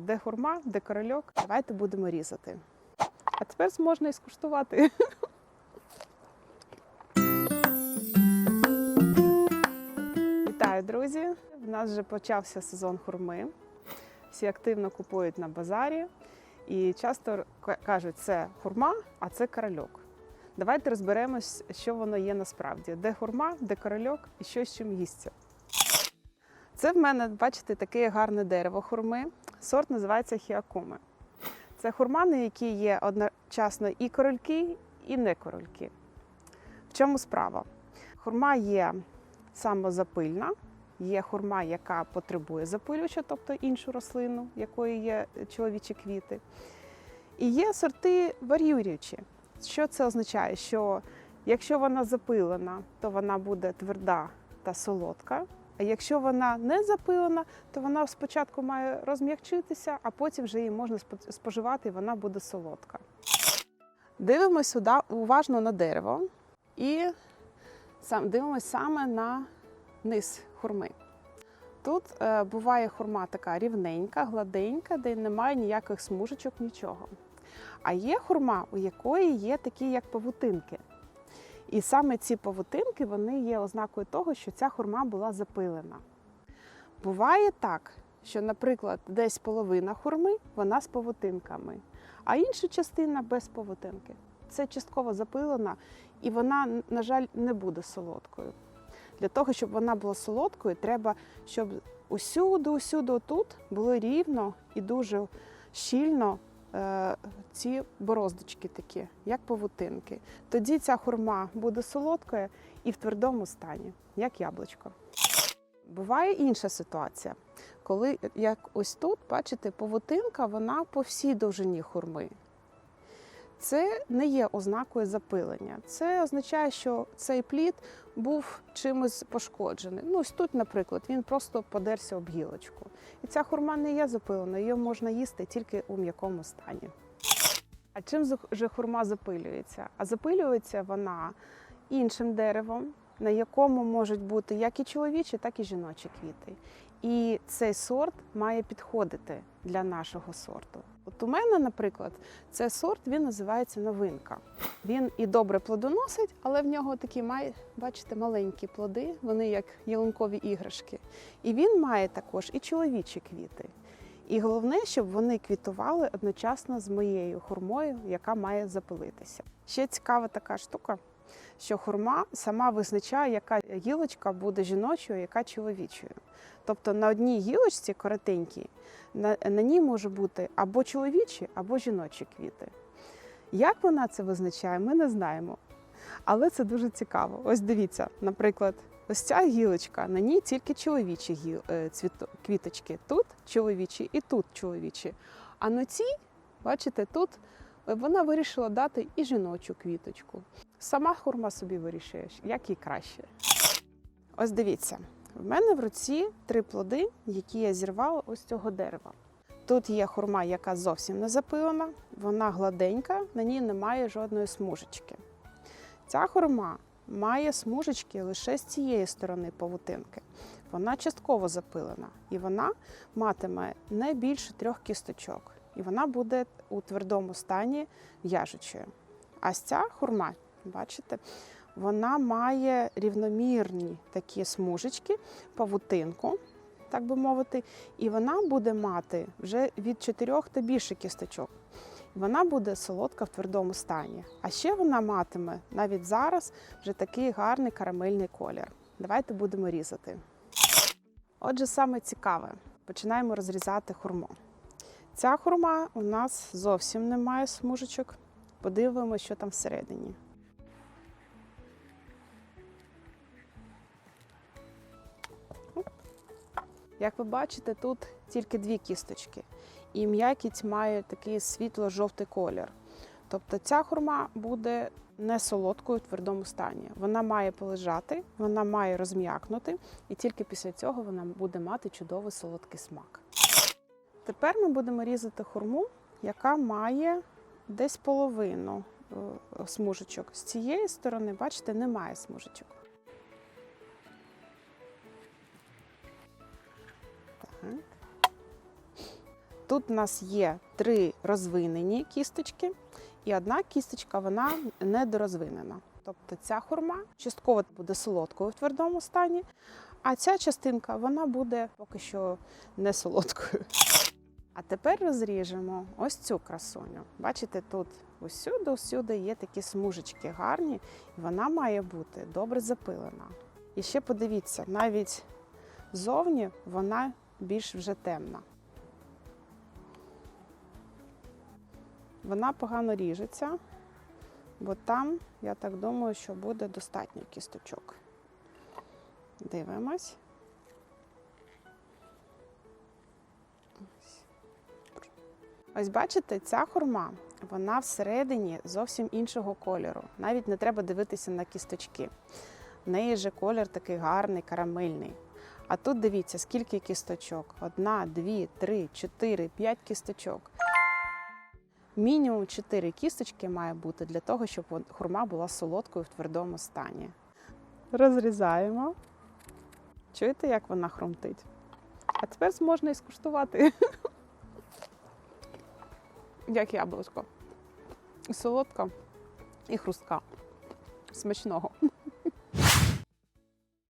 Де хурма, де корольок. Давайте будемо різати. А тепер можна і скуштувати. Вітаю, друзі! В нас вже почався сезон хурми. Всі активно купують на базарі і часто кажуть, це хурма, а це корольок. Давайте розберемось, що воно є насправді: де хурма, де корольок і що з чим їсться. Це в мене, бачите, таке гарне дерево хурми. Сорт називається хіакуми. Це хурма, на якій є одночасно і корольки, і не корольки. В чому справа? Хурма є самозапильна, є хурма, яка потребує запилювача, тобто іншу рослину, якої є чоловічі квіти. І є сорти варіюючі. Що це означає? Що якщо вона запилена, то вона буде тверда та солодка. А якщо вона не запилена, то вона спочатку має розм'якчитися, а потім вже її можна споживати, і вона буде солодка. Дивимось сюди уважно на дерево і сам, дивимось саме на низ хурми. Тут е, буває хурма така рівненька, гладенька, де немає ніяких смужечок, нічого. А є хурма, у якої є такі, як павутинки. І саме ці павутинки вони є ознакою того, що ця хурма була запилена. Буває так, що, наприклад, десь половина хурми вона з павутинками, а інша частина без павутинки. Це частково запилена, і вона, на жаль, не буде солодкою. Для того, щоб вона була солодкою, треба, щоб усюди, усюди тут було рівно і дуже щільно ці бороздочки такі, як павутинки. Тоді ця хурма буде солодкою і в твердому стані, як яблучко. Буває інша ситуація, коли, як ось тут, бачите, павутинка, вона по всій довжині хурми. Це не є ознакою запилення. Це означає, що цей плід був чимось пошкоджений. Ну, ось тут, наприклад, він просто подерся об гілочку. І ця хурма не є запилена, її можна їсти тільки у м'якому стані. А чим же хурма запилюється? А запилюється вона іншим деревом, на якому можуть бути як і чоловічі, так і жіночі квіти. І цей сорт має підходити для нашого сорту. От у мене, наприклад, цей сорт він називається новинка. Він і добре плодоносить, але в нього такі має, бачите, маленькі плоди, вони як ялинкові іграшки. І він має також і чоловічі квіти. І головне, щоб вони квітували одночасно з моєю хурмою, яка має запилитися. Ще цікава така штука, що хурма сама визначає, яка гілочка буде жіночою, яка чоловічою. Тобто на одній гілочці коротенькій на, на ній може бути або чоловічі, або жіночі квіти. Як вона це визначає, ми не знаємо. Але це дуже цікаво. Ось дивіться, наприклад, ось ця гілочка, на ній тільки чоловічі гіл, е, цвіто, квіточки. Тут чоловічі і тут чоловічі. А на цій, бачите, тут вона вирішила дати і жіночу квіточку. Сама хурма собі вирішує, як їй краще. Ось дивіться, в мене в руці три плоди, які я зірвала ось цього дерева. Тут є хурма, яка зовсім не запилена, вона гладенька, на ній немає жодної смужечки. Ця хурма має смужечки лише з цієї сторони павутинки. Вона частково запилена, і вона матиме не більше трьох кісточок, і вона буде у твердому стані в'яжучою. А ця хурма, бачите, вона має рівномірні такі смужечки, павутинку, так би мовити, і вона буде мати вже від чотирьох та більше кісточок. Вона буде солодка в твердому стані. А ще вона матиме навіть зараз вже такий гарний карамельний колір. Давайте будемо різати. Отже, саме цікаве, починаємо розрізати хурму. Ця хурма у нас зовсім не має смужечок. Подивимося, що там всередині. Як ви бачите, тут тільки дві кісточки, і м'якість має такий світло-жовтий колір. Тобто ця хурма буде не солодкою в твердому стані. Вона має полежати, вона має розм'якнути, і тільки після цього вона буде мати чудовий солодкий смак. Тепер ми будемо різати хурму, яка має десь половину е, смужечок. З цієї сторони, бачите, немає смужечок. Тут у нас є три розвинені кісточки, і одна кісточка вона недорозвинена. Тобто ця хурма частково буде солодкою в твердому стані, а ця частинка вона буде поки що не солодкою. А тепер розріжемо ось цю красуню. Бачите, тут усюди, усюди є такі смужечки гарні, і вона має бути добре запилена. І ще подивіться, навіть зовні вона більш вже темна. Вона погано ріжеться, бо там, я так думаю, що буде достатньо кісточок. Дивимось. Ось. Бачите, ця хурма, вона всередині зовсім іншого кольору. Навіть не треба дивитися на кісточки. В неї же колір такий гарний, карамельний. А тут дивіться, скільки кісточок: одна, дві, три, чотири, п'ять кісточок. Мінімум 4 кісточки має бути для того, щоб хурма була солодкою в твердому стані. Розрізаємо. Чуєте, як вона хрумтить? А тепер можна і скуштувати. Як яблучко. І солодка, і хрустка. Смачного.